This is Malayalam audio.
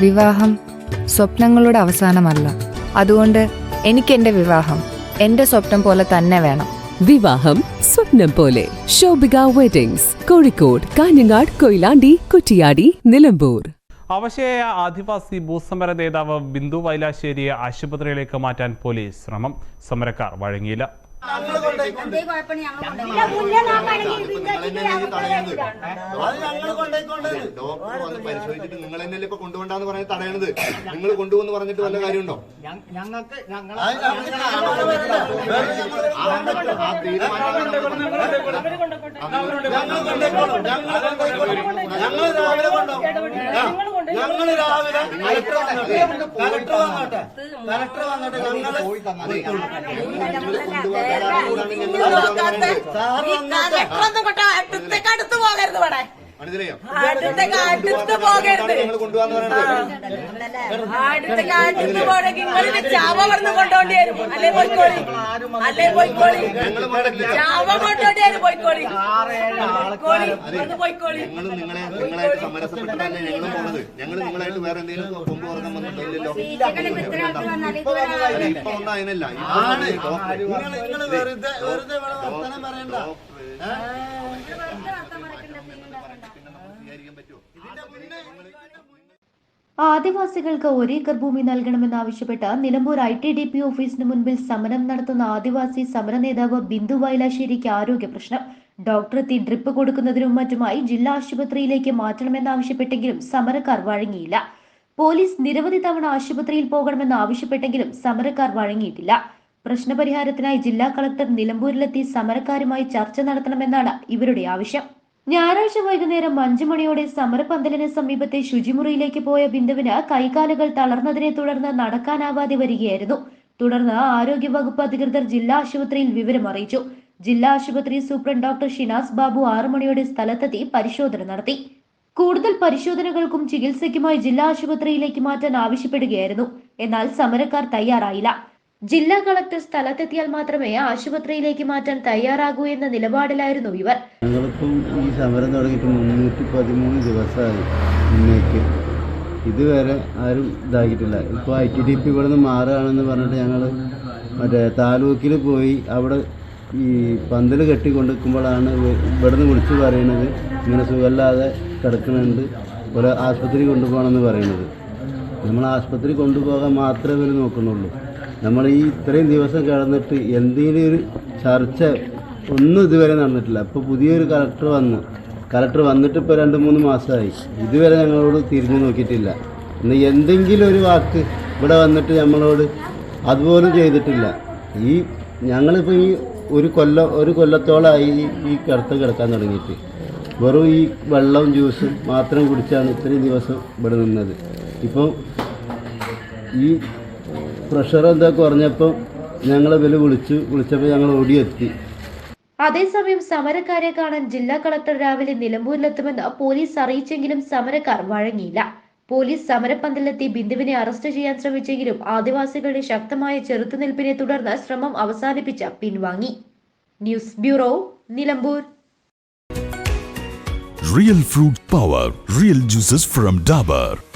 വിവാഹം സ്വപ്നങ്ങളുടെ അവസാനമല്ല. അതുകൊണ്ട് എനിക്ക് എന്റെ വിവാഹം എന്റെ സ്വപ്നം പോലെ തന്നെ വേണം. വിവാഹം സ്വപ്നം പോലെ. ശോഭിക വെഡിങ്സ് കോഴിക്കോട് കാഞ്ഞങ്ങാട് കൊയിലാണ്ടി കുറ്റിയാടി നിലമ്പൂർ. അവശയായ ആദിവാസി ഭൂസമര നേതാവ് ബിന്ദു വൈലാശ്ശേരിയെ ആശുപത്രിയിലേക്ക് മാറ്റാൻ പോലീസ് ശ്രമം. സമരക്കാർ വഴങ്ങിയില്ല. ഡോക്ടർ വന്ന് പരിശോധിച്ചിട്ട് നിങ്ങൾ തന്നെയല്ലേ ഇപ്പൊ കൊണ്ടുപോകണ്ടെന്ന് പറഞ്ഞ് തടയണത് നിങ്ങൾ കൊണ്ടുവന്ന് പറഞ്ഞിട്ട് വല്ല കാര്യമുണ്ടോ ഞങ്ങൾക്ക് ഞങ്ങൾ രാവിലെ ഞങ്ങൾ രാവിലെ കലക്ടർ വന്നോട്ടെ. കലക്ടർ വന്നോട്ടെ. കലക്ടർ വന്നോട്ടെ. ഞങ്ങൾ സാറ് വന്നോട്ടെ. അടുത്തേക്ക് അടുത്ത് പോകരുത് ഇവിടെ. മനസ്സിലായോ നിങ്ങൾ കൊണ്ടുപോകാന്ന് പോയിക്കോളി ഞങ്ങൾ നിങ്ങളെ നിങ്ങളായിട്ട് സമരസപ്പെട്ടിട്ടല്ലേ ഞങ്ങളും പോണത് ഞങ്ങൾ നിങ്ങളായിട്ട് വേറെ എന്തെങ്കിലും കൊമ്പ് തുറക്കാൻ വന്നിട്ടില്ലല്ലോ ഇപ്പൊ ഒന്നും അതിനല്ല നിങ്ങൾ വെറുതെ വെറുതെ പറയണ്ട ആദിവാസികൾക്ക് ഒരേക്കർ ഭൂമി നൽകണമെന്നാവശ്യപ്പെട്ട് Nilambur I T D P ഓഫീസിന് മുൻപിൽ സമരം നടത്തുന്ന ആദിവാസി സമര നേതാവ് ബിന്ദു വൈലാശ്ശേരിക്ക് ആരോഗ്യ പ്രശ്നം. ഡോക്ടറെത്തി ഡ്രിപ്പ് കൊടുക്കുന്നതിനും മറ്റുമായി ജില്ലാ ആശുപത്രിയിലേക്ക് മാറ്റണമെന്നാവശ്യപ്പെട്ടെങ്കിലും സമരക്കാർ വഴങ്ങിയില്ല. പോലീസ് നിരവധി തവണ ആശുപത്രിയിൽ പോകണമെന്ന് ആവശ്യപ്പെട്ടെങ്കിലും സമരക്കാർ വഴങ്ങിയിട്ടില്ല. പ്രശ്നപരിഹാരത്തിനായി ജില്ലാ കളക്ടർ നിലമ്പൂരിലെത്തി സമരക്കാരുമായി ചർച്ച നടത്തണമെന്നാണ് ഇവരുടെ ആവശ്യം. ഞായറാഴ്ച വൈകുന്നേരം അഞ്ചു മണിയോടെ സമരപന്തലിന് സമീപത്തെ ശുചിമുറിയിലേക്ക് പോയ ബിന്ദുവിന് കൈകാലുകൾ തളർന്നതിനെ തുടർന്ന് നടക്കാനാവാതെ വരികയായിരുന്നു. തുടർന്ന് ആരോഗ്യവകുപ്പ് അധികൃതർ ജില്ലാ ആശുപത്രിയിൽ വിവരം അറിയിച്ചു. ജില്ലാ ആശുപത്രി സൂപ്രണ്ട് ഡോക്ടർ ഷിനാസ് ബാബു ആറു മണിയോടെ സ്ഥലത്തെത്തി പരിശോധന നടത്തി. കൂടുതൽ പരിശോധനകൾക്കും ചികിത്സയ്ക്കുമായി ജില്ലാ ആശുപത്രിയിലേക്ക് മാറ്റാൻ ആവശ്യപ്പെടുകയായിരുന്നു. എന്നാൽ സമരക്കാർ തയ്യാറായില്ല. ജില്ലാ കളക്ടർ സ്ഥലത്തെത്തിയാൽ മാത്രമേ ആശുപത്രിയിലേക്ക് മാറ്റാൻ തയ്യാറാകൂ എന്ന നിലപാടിലായിരുന്നു ഇവർ. ഞങ്ങളിപ്പം ഈ സമരം തുടങ്ങിയിട്ട് മുന്നൂറ്റി പതിമൂന്ന് ദിവസമായി ഇന്നേക്ക്. ഇതുവരെ ആരും ഇതാക്കിയിട്ടില്ല. ഇപ്പോൾ ഐ ടി ഡി പി ഇവിടെ നിന്ന് മാറുകയാണെന്ന് പറഞ്ഞിട്ട് ഞങ്ങൾ മറ്റേ താലൂക്കിൽ പോയി അവിടെ ഈ പന്തൽ കെട്ടിക്കൊണ്ടിരിക്കുമ്പോഴാണ് ഇവിടെ നിന്ന് വിളിച്ചു പറയുന്നത് ഇങ്ങനെ സുഖമില്ലാതെ കിടക്കുന്നുണ്ട്. ഒരു ആശുപത്രി കൊണ്ടുപോകണമെന്ന് പറയുന്നത്. നമ്മൾ ആശുപത്രി കൊണ്ടുപോകാൻ മാത്രമേ ഇവർ നോക്കുന്നുള്ളൂ. നമ്മൾ ഈ ഇത്രയും ദിവസം കിടന്നിട്ട് എന്തെങ്കിലും ഒരു ചർച്ച ഒന്നും ഇതുവരെ നടന്നിട്ടില്ല. അപ്പോൾ പുതിയൊരു കലക്ടർ വന്നു കലക്ടർ വന്നിട്ട് ഇപ്പോൾ രണ്ട് മൂന്ന് മാസമായി. ഇതുവരെ ഞങ്ങളോട് തിരിഞ്ഞു നോക്കിയിട്ടില്ല. ഇന്ന് എന്തെങ്കിലും ഒരു വാക്ക് ഇവിടെ വന്നിട്ട് നമ്മളോട് അതുപോലും ചെയ്തിട്ടില്ല. ഈ ഞങ്ങളിപ്പോൾ ഈ ഒരു കൊല്ലം ഒരു കൊല്ലത്തോളമായി ഈ- കിടത്ത കിടക്കാൻ തുടങ്ങിയിട്ട്. വെറും ഈ വെള്ളവും ജ്യൂസും മാത്രം കുടിച്ചാണ് ഇത്രയും ദിവസം ഇവിടെ നിന്നത്. ഇപ്പം ഈ പ്രഷർ എന്താ കുറഞ്ഞപ്പോൾ ഞങ്ങളെ വില വിളിച്ചു. വിളിച്ചപ്പോൾ ഞങ്ങൾ ഓടിയെത്തി. അതേസമയം സമരക്കാരെ കാണാൻ ജില്ലാ കളക്ടർ രാവിലെ നിലമ്പൂരിലെത്തുമെന്ന് പോലീസ് അറിയിച്ചെങ്കിലും സമരക്കാർ വഴങ്ങിയില്ല. പോലീസ് സമരപ്പന്തലിലെത്തി ബിന്ദുവിനെ അറസ്റ്റ് ചെയ്യാൻ ശ്രമിച്ചെങ്കിലും ആദിവാസികളുടെ ശക്തമായ ചെറുത്തുനിൽപ്പിനെ തുടർന്ന് ശ്രമം അവസാനിപ്പിച്ച പിൻവാങ്ങി. News bureau Nilambur. Real fruit power real juices from Dabur.